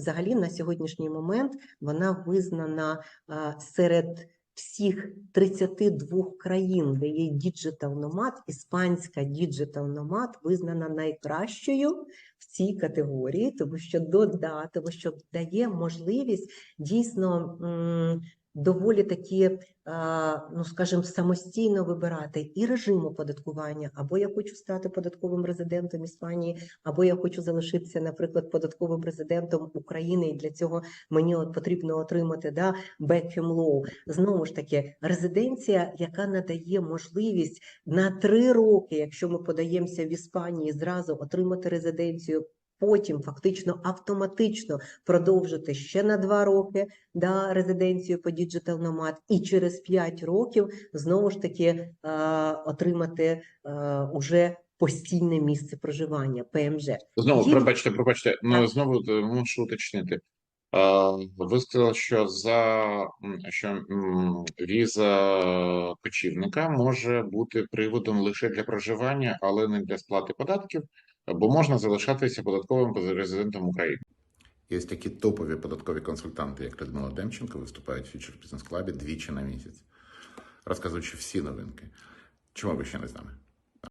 Взагалі, на сьогоднішній момент вона визнана серед всіх 32 країн, де є діджитал номад, іспанська діджитал номад визнана найкращою в цій категорії, тому що дода, тому що дає можливість дійсно доволі такі, ну скажімо, самостійно вибирати і режим оподаткування, або я хочу стати податковим резидентом Іспанії, або я хочу залишитися, наприклад, податковим резидентом України, і для цього мені от потрібно отримати да, Beckham Law. Знову ж таки, резиденція, яка надає можливість на три роки, якщо ми подаємося в Іспанії, зразу отримати резиденцію. Потім фактично автоматично продовжити ще на два роки да, резиденцію по Digital Nomad, і через 5 років знову ж таки е, отримати е, уже постійне місце проживання ПМЖ. Знову, Є- пробачте, пробачте, ну знову е, мушу уточнити. А, Ви сказали, що за що віза кочівника може бути приводом лише для проживання, але не для сплати податків, бо можна залишатися податковим резидентом України. Є такі топові податкові консультанти, як Людмила Демченко, виступають в Future Business Club двічі на місяць, розказуючи всі новинки. Чому ви ще не з нами?